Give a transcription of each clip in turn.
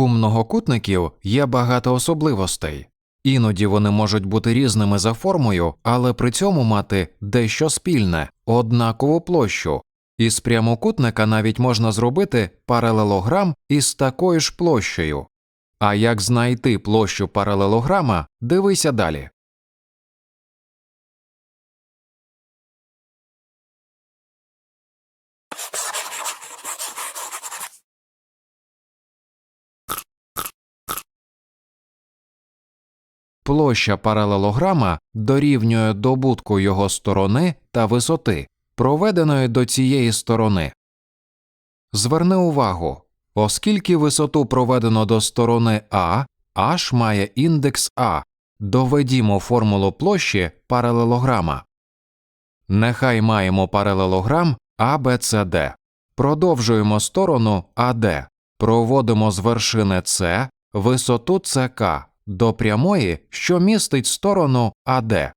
У многокутників є багато особливостей. Іноді вони можуть бути різними за формою, але при цьому мати дещо спільне, однакову площу. Із прямокутника навіть можна зробити паралелограм із такою ж площею. А як знайти площу паралелограма, дивися далі. Площа паралелограма дорівнює добутку його сторони та висоти, проведеної до цієї сторони. Зверни увагу, оскільки висоту проведено до сторони А, h має індекс А, доведімо формулу площі паралелограма. Нехай маємо паралелограм ABCD. Продовжуємо сторону AD, проводимо з вершини С висоту ЦК до прямої, що містить сторону АД.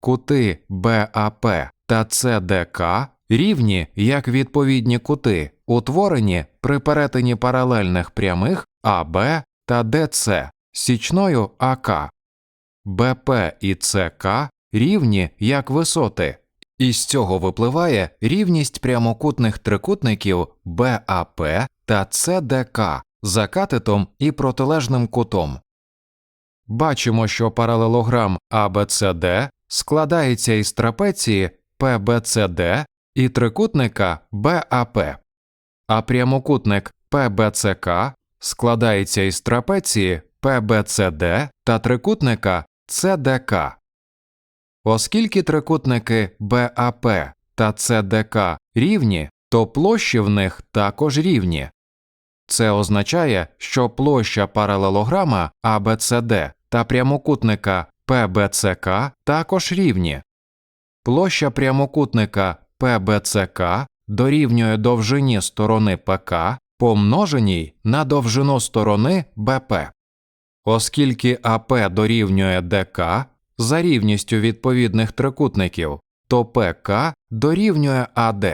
Кути БАП та ЦДК рівні як відповідні кути, утворені при перетині паралельних прямих АБ та ДЦ січною АК. БП і ЦК рівні як висоти. Із цього випливає рівність прямокутних трикутників БАП та ЦДК за катетом і протилежним кутом. Бачимо, що паралелограм ABCD складається із трапеції PBCD і трикутника BAP, а прямокутник PBCK складається із трапеції PBCD та трикутника CDK. Оскільки трикутники BAP та CDK рівні, то площі в них також рівні. Це означає, що площа паралелограма ABCD та прямокутника PBCK також рівні. Площа прямокутника PBCK дорівнює довжині сторони ПК помноженій на довжину сторони БП. Оскільки АП дорівнює ДК за рівністю відповідних трикутників, то ПК дорівнює АД.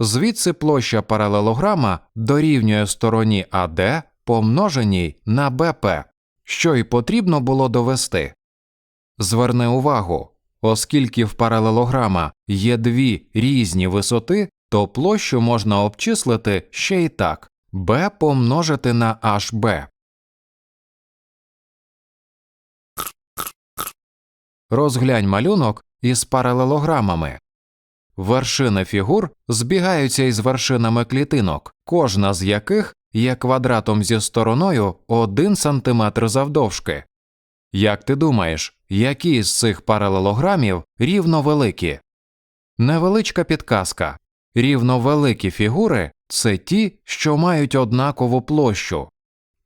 Звідси площа паралелограма дорівнює стороні АД помноженій на БП, що й потрібно було довести. Зверни увагу, оскільки в паралелограма є дві різні висоти, то площу можна обчислити ще й так b помножити на hb. Розглянь малюнок із паралелограмами. Вершини фігур збігаються із вершинами клітинок, кожна з яких є квадратом зі стороною 1 см завдовжки. Як ти думаєш, які з цих паралелограмів рівновеликі? Невеличка підказка. Рівновеликі фігури це ті, що мають однакову площу.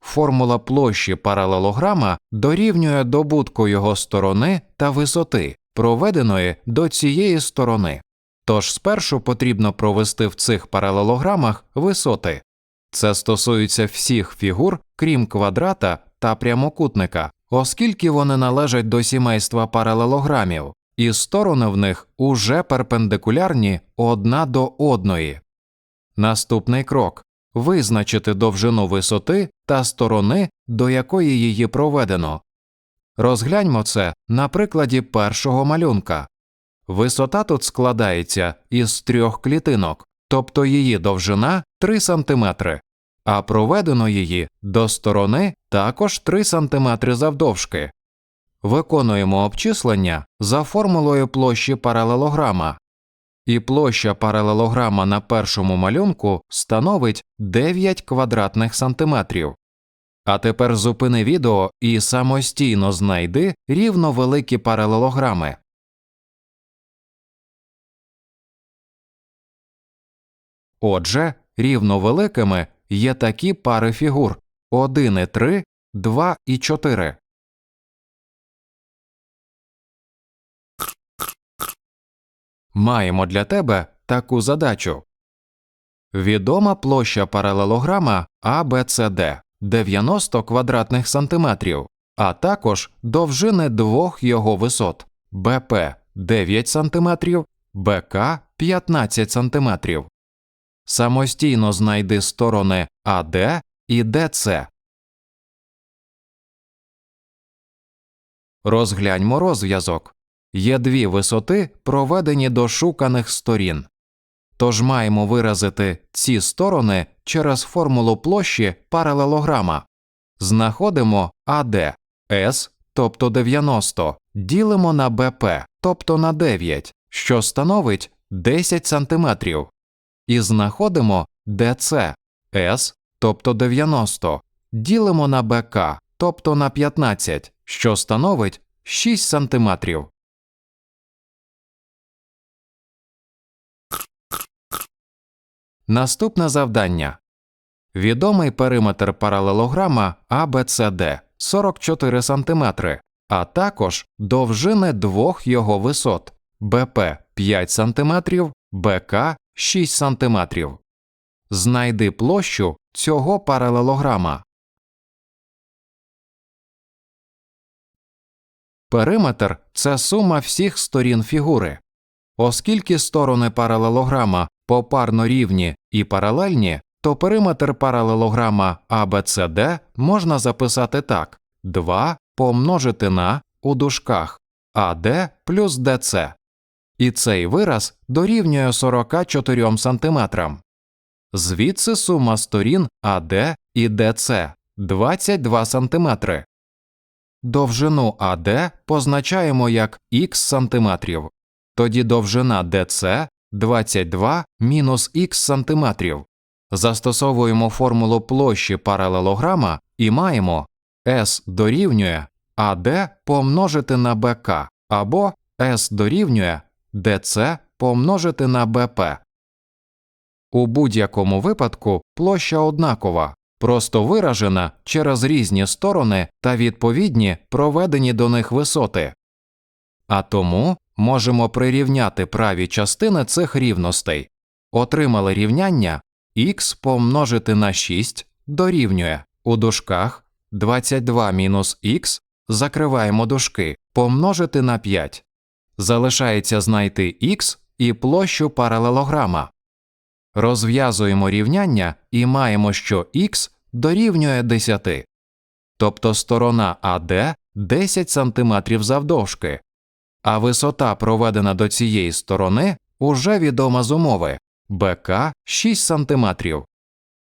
Формула площі паралелограма дорівнює добутку його сторони та висоти, проведеної до цієї сторони. Тож спершу потрібно провести в цих паралелограмах висоти. Це стосується всіх фігур, крім квадрата та прямокутника, оскільки вони належать до сімейства паралелограмів, і сторони в них уже перпендикулярні одна до одної. Наступний крок визначити довжину висоти та сторони, до якої її проведено. Розгляньмо це на прикладі першого малюнка. Висота тут складається із трьох клітинок, тобто її довжина 3 см, а проведено її до сторони також 3 см завдовжки. Виконуємо обчислення за формулою площі паралелограма. І площа паралелограма на першому малюнку становить 9 квадратних сантиметрів. А тепер зупини відео і самостійно знайди рівно великі паралелограми. Отже, рівновеликими є такі пари фігур 1 і 3, 2 і 4. Маємо для тебе таку задачу. Відома площа паралелограма ABCD 90 квадратних сантиметрів, а також довжини двох його висот BP 9 см, БК 15 см. Самостійно знайди сторони АД і ДЦ. Розгляньмо розв'язок. Є дві висоти, проведені до шуканих сторін. Тож маємо виразити ці сторони через формулу площі паралелограма. Знаходимо АД С, тобто 90, ділимо на БП, тобто на 9, що становить 10 см. І знаходимо ДЦ С, тобто 90, ділимо на БК, тобто на 15, що становить 6 см. Наступне завдання. Відомий периметр паралелограма ABCD 44 см, а також довжини двох його висот БП 5 см, БК 6 см. Знайди площу цього паралелограма. Периметр це сума всіх сторін фігури. Оскільки сторони паралелограма попарно рівні і паралельні, то периметр паралелограма ABCD можна записати так: 2 помножити на у дужках AD плюс DC. І цей вираз дорівнює 44 см. Звідси сума сторін AD і DC 22 см. Довжину AD позначаємо як х сантиметрів. Тоді довжина DC 22 мінус х сантиметрів. Застосовуємо формулу площі паралелограма і маємо S дорівнює AD помножити на BK або S дорівнює DC помножити на BP. У будь-якому випадку площа однакова, просто виражена через різні сторони та відповідні проведені до них висоти. А тому можемо прирівняти праві частини цих рівностей. Отримали рівняння х помножити на 6 дорівнює у дужках 22 мінус х закриваємо дужки помножити на 5. Залишається знайти х і площу паралелограма. Розв'язуємо рівняння і маємо, що х дорівнює 10. Тобто сторона АД 10 см завдовжки, а висота, проведена до цієї сторони, уже відома з умови БК 6 см.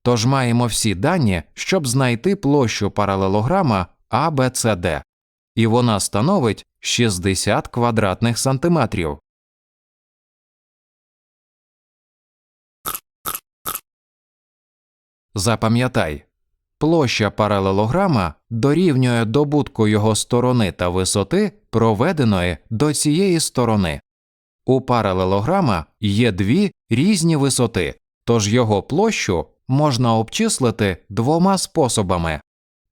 Тож маємо всі дані, щоб знайти площу паралелограма ABCD, і вона становить 60 квадратних сантиметрів. Запам'ятай, площа паралелограма дорівнює добутку його сторони та висоти, проведеної до цієї сторони. У паралелограма є дві різні висоти, тож його площу можна обчислити двома способами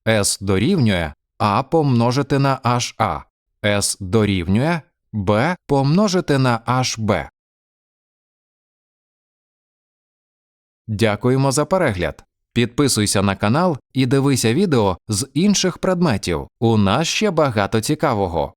S дорівнює А помножити на HA, S дорівнює B помножити на HB. Дякуємо за перегляд. Підписуйся на канал і дивися відео з інших предметів. У нас ще багато цікавого.